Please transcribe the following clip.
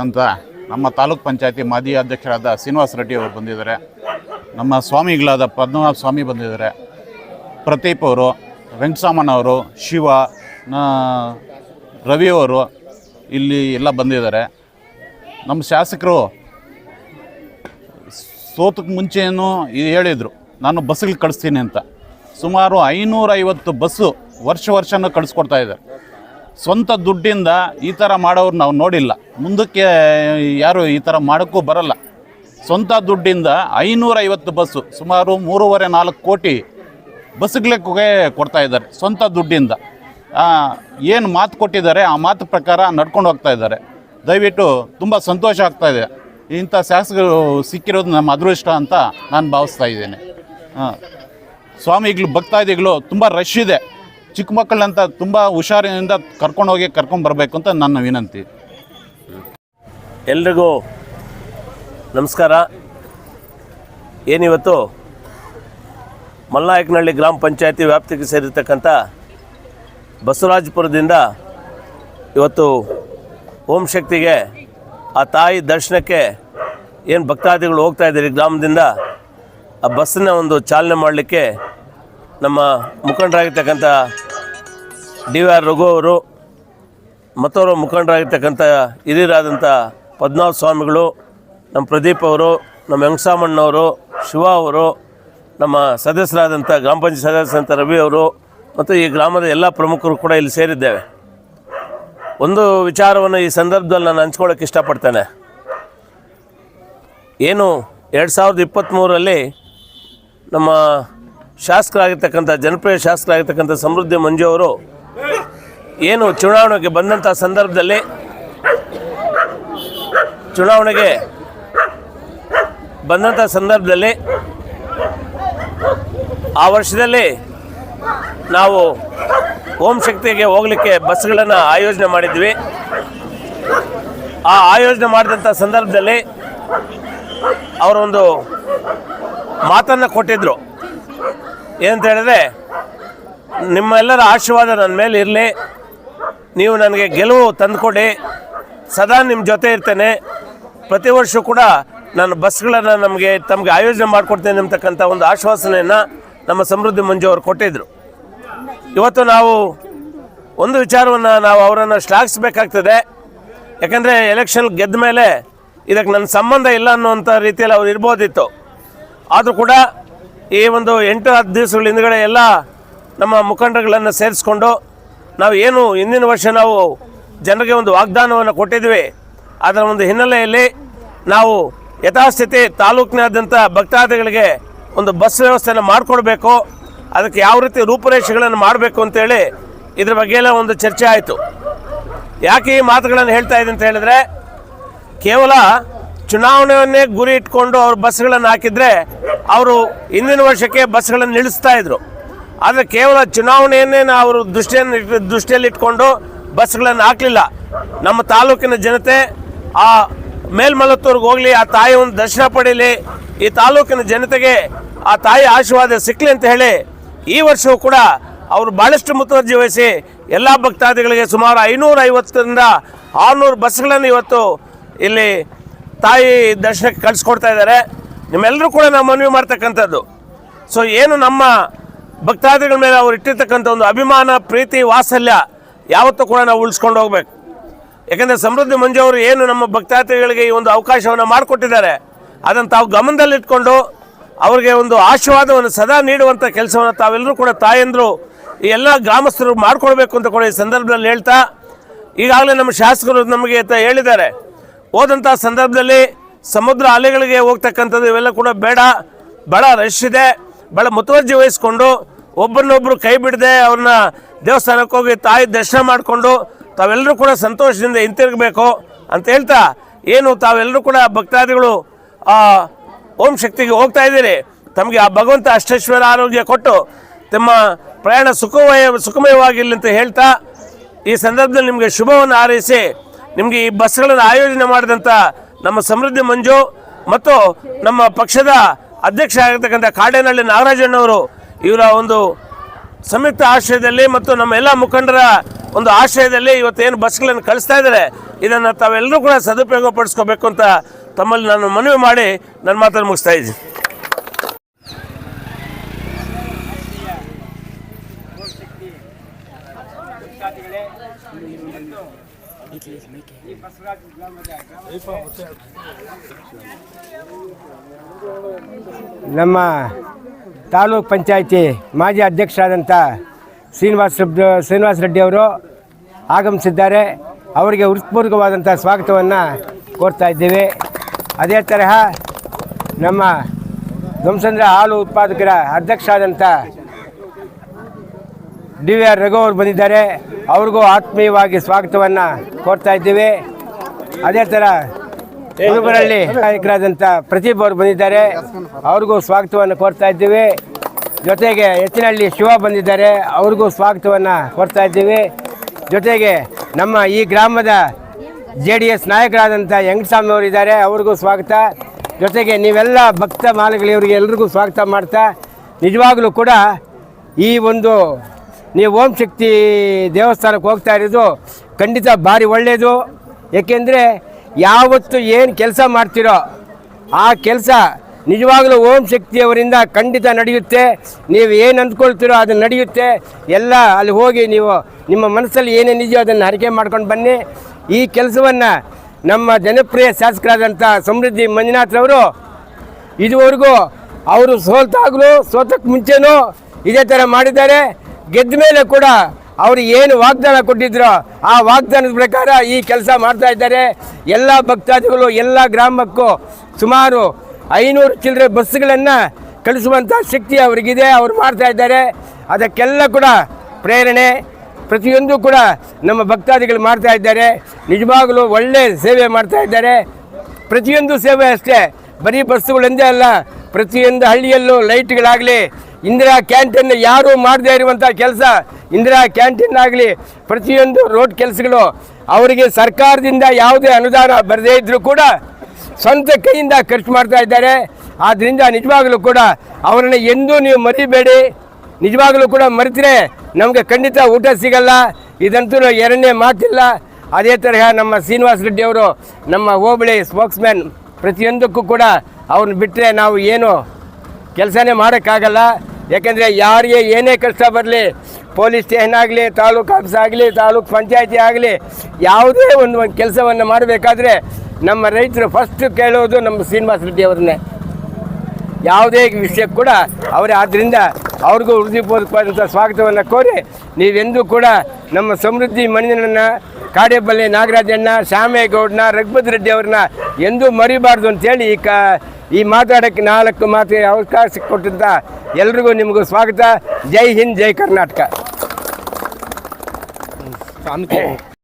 ಅಂತ ನಮ್ಮ ತಾಲೂಕ್ ಪಂಚಾಯತಿ ಮಾಜಿ ಅಧ್ಯಕ್ಷರಾದ ಶ್ರೀನಿವಾಸ ರೆಡ್ಡಿ ಅವರು ಬಂದಿದ್ದಾರೆ. ನಮ್ಮ ಸ್ವಾಮಿಗಳಾದ ಪದ್ಮನಾಭ ಸ್ವಾಮಿ ಬಂದಿದ್ದಾರೆ. ಪ್ರದೀಪ್ ಅವರು ವೆಂಕಟರಾಮನ್ ಅವರು, ಶಿವ, ನ- ರವಿ ಅವರು ಇಲ್ಲಿ ಎಲ್ಲ ಬಂದಿದ್ದಾರೆ. ನಮ್ಮ ಶಾಸಕರು ಸೋತಕ್ಕೆ ಮುಂಚೆಯೂ ಹೇಳಿದರು, ನಾನು ಬಸ್ಸಿಗೆ ಕಳಿಸ್ತೀನಿ ಅಂತ. ಸುಮಾರು ಐನೂರೈವತ್ತು ಬಸ್ಸು ವರ್ಷ ವರ್ಷನೂ ಕಳಿಸ್ಕೊಡ್ತಾ ಇದ್ದಾರೆ. ಸ್ವಂತ ದುಡ್ಡಿಂದ ಈ ಥರ ಮಾಡೋರು ನಾವು ನೋಡಿಲ್ಲ. ಮುಂದಕ್ಕೆ ಯಾರು ಈ ಥರ ಮಾಡೋಕ್ಕೂ ಬರಲ್ಲ. ಸ್ವಂತ ದುಡ್ಡಿಂದ ಐನೂರೈವತ್ತು ಬಸ್ಸು, ಸುಮಾರು ಮೂರುವರೆ ನಾಲ್ಕು ಕೋಟಿ ಬಸ್ಗಳಿಗೆ ಕೊಡ್ತಾ ಇದ್ದಾರೆ, ಸ್ವಂತ ದುಡ್ಡಿಂದ. ಏನು ಮಾತು ಕೊಟ್ಟಿದ್ದಾರೆ, ಆ ಮಾತು ಪ್ರಕಾರ ನಡ್ಕೊಂಡು ಹೋಗ್ತಾ ಇದ್ದಾರೆ. ದಯವಿಟ್ಟು ತುಂಬ ಸಂತೋಷ ಆಗ್ತಾ ಇದೆ. ಇಂಥ ಶಾಸಕರು ಸಿಕ್ಕಿರೋದು ನಮ್ಮ ಅದೃಷ್ಟ ಅಂತ ನಾನು ಭಾವಿಸ್ತಾ ಇದ್ದೇನೆ. ಹಾಂ. ಸ್ವಾಮಿಗಳು, ಭಕ್ತಾದಿಗಳು, ತುಂಬ ರಶ್ ಇದೆ. ಚಿಕ್ಕ ಮಕ್ಕಳಂತ ತುಂಬ ಹುಷಾರಿನಿಂದ ಕರ್ಕೊಂಡು ಹೋಗಿ ಕರ್ಕೊಂಡು ಬರಬೇಕು ಅಂತ ನನ್ನ ವಿನಂತಿ. ಎಲ್ರಿಗೂ ನಮಸ್ಕಾರ. ಏನಿವತ್ತು? ಮಲ್ನಾಯಕನಹಳ್ಳಿ ಗ್ರಾಮ ಪಂಚಾಯತಿ ವ್ಯಾಪ್ತಿಗೆ ಸೇರಿರ್ತಕ್ಕಂಥ ಬಸವರಾಜಪುರದಿಂದ ಇವತ್ತು ಓಂ ಶಕ್ತಿಗೆ ಆ ತಾಯಿ ದರ್ಶನಕ್ಕೆ ಏನು ಭಕ್ತಾದಿಗಳು ಹೋಗ್ತಾ ಇದ್ದೀರಿ ಗ್ರಾಮದಿಂದ? ಆ ಬಸ್ಸನ್ನ ಒಂದು ಚಾಲನೆ ಮಾಡಲಿಕ್ಕೆ ನಮ್ಮ ಮುಖಂಡರಾಗಿರ್ತಕ್ಕಂಥ ಡಿ ಆರ್ ರಘು ಅವರು ಮತ್ತವರು ಮುಖಂಡರಾಗಿರ್ತಕ್ಕಂಥ ಹಿರಿಯರಾದಂಥ ಪದ್ಮನಾಭ ಸ್ವಾಮಿಗಳು, ನಮ್ಮ ಪ್ರದೀಪ್ ಅವರು, ನಮ್ಮ ವೆಂಕಟಸಾಮಣ್ಣವರು ಶಿವ ಅವರು, ನಮ್ಮ ಸದಸ್ಯರಾದಂಥ ಗ್ರಾಮ ಪಂಚಾಯತ್ ಸದಸ್ಯರಂಥ ರವಿ ಅವರು ಮತ್ತು ಈ ಗ್ರಾಮದ ಎಲ್ಲ ಪ್ರಮುಖರು ಕೂಡ ಇಲ್ಲಿ ಸೇರಿದ್ದೇವೆ. ಒಂದು ವಿಚಾರವನ್ನು ಈ ಸಂದರ್ಭದಲ್ಲಿ ನಾನು ಹಂಚ್ಕೊಳ್ಳೋಕೆ ಇಷ್ಟಪಡ್ತೇನೆ. ಏನು ಎರಡು ಸಾವಿರದ ಇಪ್ಪತ್ತ್ಮೂರರಲ್ಲಿ ನಮ್ಮ ಶಾಸಕರಾಗಿರ್ತಕ್ಕಂಥ, ಜನಪ್ರಿಯ ಶಾಸಕರಾಗಿರ್ತಕ್ಕಂಥ ಸಮೃದ್ಧಿ ಮಂಜು ಅವರು ಏನು ಚುನಾವಣೆಗೆ ಬಂದಂಥ ಸಂದರ್ಭದಲ್ಲಿ ಚುನಾವಣೆಗೆ ಬಂದಂಥ ಸಂದರ್ಭದಲ್ಲಿ ಆ ವರ್ಷದಲ್ಲಿ ನಾವು ಓಂ ಶಕ್ತಿಗೆ ಹೋಗಲಿಕ್ಕೆ ಬಸ್ಗಳನ್ನು ಆಯೋಜನೆ ಮಾಡಿದ್ವಿ. ಆ ಆಯೋಜನೆ ಮಾಡಿದಂಥ ಸಂದರ್ಭದಲ್ಲಿ ಅವರೊಂದು ಮಾತನ್ನು ಕೊಟ್ಟಿದ್ದರು ಏನಂತ ಹೇಳಿದ್ರೆ, ನಿಮ್ಮೆಲ್ಲರ ಆಶೀರ್ವಾದ ನನ್ನ ಮೇಲೆ ಇರಲಿ. ನೀವು ನನಗೆ ಗೆಲುವು ತಂದುಕೊಡಿ. ಸದಾ ನಿಮ್ಮ ಜೊತೆ ಇರ್ತೇನೆ. ಪ್ರತಿ ವರ್ಷ ಕೂಡ ನಾನು ಬಸ್ಗಳನ್ನು ನಮಗೆ ತಮಗೆ ಆಯೋಜನೆ ಮಾಡಿಕೊಡ್ತೇನೆ ಅಂತಕ್ಕಂಥ ಒಂದು ಆಶ್ವಾಸನೆಯನ್ನು ನಮ್ಮ ಸಮೃದ್ಧಿ ಮಂಜು ಅವರು ಕೊಟ್ಟಿದ್ದರು ಇವತ್ತು ನಾವು ಒಂದು ವಿಚಾರವನ್ನು ನಾವು ಅವರನ್ನು ಶ್ಲಾಘಿಸಬೇಕಾಗ್ತದೆ. ಯಾಕಂದರೆ ಎಲೆಕ್ಷನ್ ಗೆದ್ದ ಮೇಲೆ ಇದಕ್ಕೆ ನನ್ನ ಸಂಬಂಧ ಇಲ್ಲ ಅನ್ನೋಂಥ ರೀತಿಯಲ್ಲಿ ಅವ್ರು ಇರ್ಬೋದಿತ್ತು. ಆದರೂ ಕೂಡ ಈ ಒಂದು ಎಂಟು ಹತ್ತು ದಿವಸಗಳ ಹಿಂದ್ಗಡೆ ಎಲ್ಲ ನಮ್ಮ ಮುಖಂಡರುಗಳನ್ನು ಸೇರಿಸ್ಕೊಂಡು ನಾವು ಏನು ಹಿಂದಿನ ವರ್ಷ ನಾವು ಜನರಿಗೆ ಒಂದು ವಾಗ್ದಾನವನ್ನು ಕೊಟ್ಟಿದ್ವಿ. ಅದರ ಒಂದು ಹಿನ್ನೆಲೆಯಲ್ಲಿ ನಾವು ಯಥಾಸ್ಥಿತಿ ತಾಲೂಕಿನಾದ್ಯಂತ ಭಕ್ತಾದಿಗಳಿಗೆ ಒಂದು ಬಸ್ ವ್ಯವಸ್ಥೆಯನ್ನು ಮಾಡಿಕೊಡ್ಬೇಕು. ಅದಕ್ಕೆ ಯಾವ ರೀತಿ ರೂಪುರೇಷೆಗಳನ್ನು ಮಾಡಬೇಕು ಅಂತೇಳಿ ಇದ್ರ ಬಗ್ಗೆ ಎಲ್ಲ ಒಂದು ಚರ್ಚೆ ಆಯಿತು. ಯಾಕೆ ಈ ಮಾತುಗಳನ್ನು ಹೇಳ್ತಾ ಇದೆ ಅಂತ ಹೇಳಿದ್ರೆ, ಕೇವಲ ಚುನಾವಣೆಯನ್ನೇ ಗುರಿ ಇಟ್ಕೊಂಡು ಅವ್ರು ಬಸ್ಗಳನ್ನು ಹಾಕಿದ್ರೆ ಅವರು ಹಿಂದಿನ ವರ್ಷಕ್ಕೆ ಬಸ್ಗಳನ್ನು ನಿಲ್ಲಿಸ್ತಾ ಇದ್ರು. ಆದರೆ ಕೇವಲ ಚುನಾವಣೆಯನ್ನೇ ನಾವು ಅವರು ದೃಷ್ಟಿಯನ್ನು ದೃಷ್ಟಿಯಲ್ಲಿ ಇಟ್ಕೊಂಡು ಬಸ್ಗಳನ್ನು ಹಾಕಲಿಲ್ಲ. ನಮ್ಮ ತಾಲೂಕಿನ ಜನತೆ ಆ ಮೇಲ್ಮಲತ್ತೂರ್ಗೆ ಹೋಗಲಿ, ಆ ತಾಯಿ ಒಂದು ದರ್ಶನ ಪಡೀಲಿ, ಈ ತಾಲೂಕಿನ ಜನತೆಗೆ ಆ ತಾಯಿ ಆಶೀರ್ವಾದ ಸಿಕ್ಕಲಿ ಅಂತ ಹೇಳಿ ಈ ವರ್ಷವೂ ಕೂಡ ಅವರು ಭಾಳಷ್ಟು ಮುತುವರ್ಜಿ ವಹಿಸಿ ಎಲ್ಲ ಭಕ್ತಾದಿಗಳಿಗೆ ಸುಮಾರು ಐನೂರ ಐವತ್ತರಿಂದ ಆರುನೂರು ಬಸ್ಗಳನ್ನು ಇವತ್ತು ಇಲ್ಲಿ ತಾಯಿ ದರ್ಶನಕ್ಕೆ ಕಳಿಸ್ಕೊಡ್ತಾ ಇದ್ದಾರೆ. ನಿಮ್ಮೆಲ್ಲರೂ ಕೂಡ ನಾವು ಮನವಿ ಮಾಡ್ತಕ್ಕಂಥದ್ದು. ಸೊ ಏನು ನಮ್ಮ ಭಕ್ತಾದಿಗಳ ಮೇಲೆ ಅವ್ರು ಇಟ್ಟಿರ್ತಕ್ಕಂಥ ಒಂದು ಅಭಿಮಾನ, ಪ್ರೀತಿ, ವಾತ್ಸಲ್ಯ ಯಾವತ್ತೂ ಕೂಡ ನಾವು ಉಳಿಸ್ಕೊಂಡು ಹೋಗ್ಬೇಕು. ಯಾಕಂದರೆ ಸಮೃದ್ಧಿ ಮಂಜು ಏನು ನಮ್ಮ ಭಕ್ತಾದಿಗಳಿಗೆ ಈ ಒಂದು ಅವಕಾಶವನ್ನು ಮಾಡಿಕೊಟ್ಟಿದ್ದಾರೆ, ಅದನ್ನು ತಾವು ಗಮನದಲ್ಲಿಟ್ಕೊಂಡು ಅವರಿಗೆ ಒಂದು ಆಶೀರ್ವಾದವನ್ನು ಸದಾ ನೀಡುವಂಥ ಕೆಲಸವನ್ನು ತಾವೆಲ್ಲರೂ ಕೂಡ ತಾಯಂದರು ಈ ಎಲ್ಲ ಗ್ರಾಮಸ್ಥರು ಮಾಡಿಕೊಡ್ಬೇಕು ಅಂತ ಕೂಡ ಈ ಸಂದರ್ಭದಲ್ಲಿ ಹೇಳ್ತಾ, ಈಗಾಗಲೇ ನಮ್ಮ ಶಾಸಕರು ನಮಗೆ ಅಂತ ಹೇಳಿದ್ದಾರೆ. ಹೋದಂಥ ಸಂದರ್ಭದಲ್ಲಿ ಸಮುದ್ರ ಅಲೆಗಳಿಗೆ ಹೋಗ್ತಕ್ಕಂಥದ್ದು ಇವೆಲ್ಲ ಕೂಡ ಬೇಡ ಭಾಳ ರಶ್ ಇದೆ. ಭಾಳ ಮುತುವರ್ಜಿ ವಹಿಸ್ಕೊಂಡು ಒಬ್ಬರನ್ನೊಬ್ಬರು ಕೈ ಬಿಡದೆ ಅವ್ರನ್ನ ದೇವಸ್ಥಾನಕ್ಕೆ ಹೋಗಿ ತಾಯಿ ದರ್ಶನ ಮಾಡಿಕೊಂಡು ತಾವೆಲ್ಲರೂ ಕೂಡ ಸಂತೋಷದಿಂದ ಹಿಂತಿರುಗಬೇಕು ಅಂತ ಹೇಳ್ತಾ ಏನು ತಾವೆಲ್ಲರೂ ಕೂಡ ಭಕ್ತಾದಿಗಳು ಆ ಓಂ ಶಕ್ತಿಗೆ ಹೋಗ್ತಾ ಇದ್ದೀರಿ. ತಮಗೆ ಆ ಭಗವಂತ ಅಷ್ಟೇಶ್ವರ ಆರೋಗ್ಯ ಕೊಟ್ಟು ತಮ್ಮ ಪ್ರಯಾಣ ಸುಖಮಯ ಸುಖಮಯವಾಗಿರಲಿ ಅಂತ ಹೇಳ್ತಾ ಈ ಸಂದರ್ಭದಲ್ಲಿ ನಿಮಗೆ ಶುಭವನ್ನು ಹಾರೈಸಿ ನಿಮಗೆ ಈ ಬಸ್ಗಳನ್ನು ಆಯೋಜನೆ ಮಾಡಿದಂಥ ನಮ್ಮ ಸಮೃದ್ಧಿ ಮಂಜು ಮತ್ತು ನಮ್ಮ ಪಕ್ಷದ ಅಧ್ಯಕ್ಷ ಆಗಿರ್ತಕ್ಕಂಥ ಕಾಡೇನಹಳ್ಳಿ ನಾಗರಾಜಣ್ಣವರು ಇವರ ಒಂದು ಸಂಯುಕ್ತ ಆಶ್ರಯದಲ್ಲಿ ಮತ್ತು ನಮ್ಮ ಎಲ್ಲ ಮುಖಂಡರ ಒಂದು ಆಶ್ರಯದಲ್ಲಿ ಏನು ಬಸ್ಗಳನ್ನು ಕಳಿಸ್ತಾ ಇದ್ದಾರೆ. ಇದನ್ನು ತಾವೆಲ್ಲರೂ ಕೂಡ ಸದುಪಯೋಗ ಪಡಿಸ್ಕೋಬೇಕು ಅಂತ ತಮ್ಮಲ್ಲಿ ನಾನು ಮನವಿ ಮಾಡಿ ನನ್ನ ಮಾತನ್ನು ಮುಗಿಸ್ತಾ ಇದ್ದೀನಿ. ನಮ್ಮ ತಾಲೂಕ್ ಪಂಚಾಯಿತಿ ಮಾಜಿ ಅಧ್ಯಕ್ಷರಾದಂಥ ಶ್ರೀನಿವಾಸ ಶ್ರೀನಿವಾಸ ರೆಡ್ಡಿ ಅವರು ಆಗಮಿಸಿದ್ದಾರೆ. ಅವರಿಗೆ ಹೃತ್ಪೂರ್ವಕವಾದಂಥ ಸ್ವಾಗತವನ್ನು ಕೋರ್ತಾ ಇದ್ದೇವೆ. ಅದೇ ತರಹ ನಮ್ಮ ಧ್ವಂಸಂದ್ರ ಹಾಲು ಉತ್ಪಾದಕರ ಅಧ್ಯಕ್ಷರಾದಂಥ ಡಿ ವಿ ಆರ್ ರಘು ಅವರು ಬಂದಿದ್ದಾರೆ. ಅವ್ರಿಗೂ ಆತ್ಮೀಯವಾಗಿ ಸ್ವಾಗತವನ್ನು ಕೋರ್ತಾ ಇದ್ದೀವಿ. ಅದೇ ಥರ ಹುಡುಗರಲ್ಲಿ ನಾಯಕರಾದಂಥ ಪ್ರದೀಪ್ ಅವರು ಬಂದಿದ್ದಾರೆ. ಅವ್ರಿಗೂ ಸ್ವಾಗತವನ್ನು ಕೋರ್ತಾ ಇದ್ದೀವಿ. ಜೊತೆಗೆ ಎತ್ತಿನಹಳ್ಳಿ ಶಿವ ಬಂದಿದ್ದಾರೆ. ಅವ್ರಿಗೂ ಸ್ವಾಗತವನ್ನು ಕೋರ್ತಾ ಇದ್ದೀವಿ. ಜೊತೆಗೆ ನಮ್ಮ ಈ ಗ್ರಾಮದ ಜೆ ಡಿ ಎಸ್ ನಾಯಕರಾದಂಥ ಯಂಗಸ್ವಾಮಿ ಅವರು ಇದ್ದಾರೆ. ಅವ್ರಿಗೂ ಸ್ವಾಗತ. ಜೊತೆಗೆ ನೀವೆಲ್ಲ ಭಕ್ತ ಮಾಲಗಳಿವರಿಗೆ ಎಲ್ರಿಗೂ ಸ್ವಾಗತ ಮಾಡ್ತಾ, ನಿಜವಾಗಲೂ ಕೂಡ ಈ ಒಂದು ನೀವು ಓಂ ಶಕ್ತಿ ದೇವಸ್ಥಾನಕ್ಕೆ ಹೋಗ್ತಾ ಇರೋದು ಖಂಡಿತ ಭಾರಿ ಒಳ್ಳೆಯದು ಏಕೆಂದರೆ ಯಾವತ್ತು ಏನು ಕೆಲಸ ಮಾಡ್ತೀರೋ ಆ ಕೆಲಸ ನಿಜವಾಗಲೂ ಓಂ ಶಕ್ತಿಯವರಿಂದ ಖಂಡಿತ ನಡೆಯುತ್ತೆ. ನೀವು ಏನು ಅಂದ್ಕೊಳ್ತೀರೋ ಅದು ನಡೆಯುತ್ತೆ. ಎಲ್ಲ ಅಲ್ಲಿ ಹೋಗಿ ನೀವು ನಿಮ್ಮ ಮನಸ್ಸಲ್ಲಿ ಏನೇನಿದೆಯೋ ಅದನ್ನು ಹರಕೆ ಮಾಡ್ಕೊಂಡು ಬನ್ನಿ. ಈ ಕೆಲಸವನ್ನು ನಮ್ಮ ಜನಪ್ರಿಯ ಶಾಸಕರಾದಂಥ ಸಮೃದ್ಧಿ ಮಂಜುನಾಥ್ರವರು ಇದುವರೆಗೂ ಅವರು ಸೋಲ್ತಾಗಲೂ ಸೋತಕ್ಕೆ ಮುಂಚೆನೂ ಇದೇ ಥರ ಮಾಡಿದ್ದಾರೆ. ಗೆದ್ದ ಮೇಲೆ ಕೂಡ ಅವರು ಏನು ವಾಗ್ದಾನ ಕೊಟ್ಟಿದ್ರು ಆ ವಾಗ್ದಾನದ ಪ್ರಕಾರ ಈ ಕೆಲಸ ಮಾಡ್ತಾ ಇದ್ದಾರೆ. ಎಲ್ಲ ಭಕ್ತಾದಿಗಳು, ಎಲ್ಲ ಗ್ರಾಮಕ್ಕೂ ಸುಮಾರು ಐನೂರು ಚಿಲ್ಲರೆ ಬಸ್ಸುಗಳನ್ನು ಕಳಿಸುವಂಥ ಶಕ್ತಿ ಅವರಿಗಿದೆ, ಅವರು ಮಾಡ್ತಾ ಇದ್ದಾರೆ. ಅದಕ್ಕೆಲ್ಲ ಕೂಡ ಪ್ರೇರಣೆ. ಪ್ರತಿಯೊಂದು ಕೂಡ ನಮ್ಮ ಭಕ್ತಾದಿಗಳು ಮಾಡ್ತಾ ಇದ್ದಾರೆ. ನಿಜವಾಗಲೂ ಒಳ್ಳೆ ಸೇವೆ ಮಾಡ್ತಾ ಇದ್ದಾರೆ. ಪ್ರತಿಯೊಂದು ಸೇವೆ ಅಷ್ಟೇ. ಬರೀ ಬಸ್ಸುಗಳೆಂದೇ ಅಲ್ಲ, ಪ್ರತಿಯೊಂದು ಹಳ್ಳಿಯಲ್ಲೂ ಲೈಟ್ಗಳಾಗಲಿ ಇಂದಿರಾ ಕ್ಯಾಂಟೀನ್ ಯಾರು ಮಾಡದೇ ಇರುವಂಥ ಕೆಲಸ ಇಂದಿರಾ ಕ್ಯಾಂಟೀನ್ ಆಗಲಿ ಪ್ರತಿಯೊಂದು ರೋಡ್ ಕೆಲಸಗಳು ಅವರಿಗೆ ಸರ್ಕಾರದಿಂದ ಯಾವುದೇ ಅನುದಾನ ಬರದೇ ಇದ್ದರೂ ಕೂಡ ಸ್ವಂತ ಕೈಯಿಂದ ಖರ್ಚು ಮಾಡ್ತಾ ಇದ್ದಾರೆ. ಆದ್ದರಿಂದ ನಿಜವಾಗಲೂ ಕೂಡ ಅವರನ್ನು ಎಂದೂ ನೀವು ಮರಿಬೇಡಿ. ನಿಜವಾಗಲೂ ಕೂಡ ಮರೆತರೆ ನಮಗೆ ಖಂಡಿತ ಊಟ ಸಿಗಲ್ಲ. ಇದಂತೂ ಎರಡನೇ ಮಾತಿಲ್ಲ. ಅದೇ ತರಹ ನಮ್ಮ ಶ್ರೀನಿವಾಸ ರೆಡ್ಡಿ ಅವರು ನಮ್ಮ ಹೋಬಳಿ ಸ್ಪೋಕ್ಸ್ಮ್ಯಾನ್ ಪ್ರತಿಯೊಂದಕ್ಕೂ ಕೂಡ ಅವ್ರನ್ನ ಬಿಟ್ಟರೆ ನಾವು ಏನು ಕೆಲಸನೇ ಮಾಡೋಕ್ಕಾಗಲ್ಲ. ಯಾಕೆಂದರೆ ಯಾರಿಗೆ ಏನೇ ಕಷ್ಟ ಬರಲಿ, ಪೊಲೀಸ್ ಸ್ಟೇಷನ್ ಆಗಲಿ, ತಾಲೂಕು ಆಫೀಸ್ ಆಗಲಿ, ತಾಲೂಕು ಪಂಚಾಯತಿ ಆಗಲಿ, ಯಾವುದೇ ಒಂದು ಒಂದು ಕೆಲಸವನ್ನು ಮಾಡಬೇಕಾದ್ರೆ ನಮ್ಮ ರೈತರು ಫಸ್ಟ್ ಕೇಳೋದು ನಮ್ಮ ಶ್ರೀನಿವಾಸ ರೆಡ್ಡಿ ಅವ್ರನ್ನೇ. ಯಾವುದೇ ವಿಷಯಕ್ಕೆ ಕೂಡ ಅವರೇ ಆದ್ದರಿಂದ ಅವ್ರಿಗೂ ಹೃದಯಪೂರ್ವಕವಾದಂಥ ಸ್ವಾಗತವನ್ನು ಕೋರಿ ನೀವೆಂದೂ ಕೂಡ ನಮ್ಮ ಸಮೃದ್ಧಿ ಮಣ್ಣಿನನ್ನು ಕಾಡೇಬಲ್ಲಿ ನಾಗರಾಜಣ್ಣ, ಶ್ಯಾಮೇಗೌಡನ, ರಘುಪತಿ ರೆಡ್ಡಿ ಅವ್ರನ್ನ ಎಂದೂ ಮರಿಬಾರ್ದು ಅಂತೇಳಿ ಈ ಕ ಈ ಮಾತಾಡೋಕ್ಕೆ ನಾಲ್ಕು ಮಾತು ಅವಕಾಶ ಕೊಟ್ಟಂತ ಎಲ್ರಿಗೂ ನಿಮಗೂ ಸ್ವಾಗತ. ಜೈ ಹಿಂದ್ ಜೈ ಕರ್ನಾಟಕ.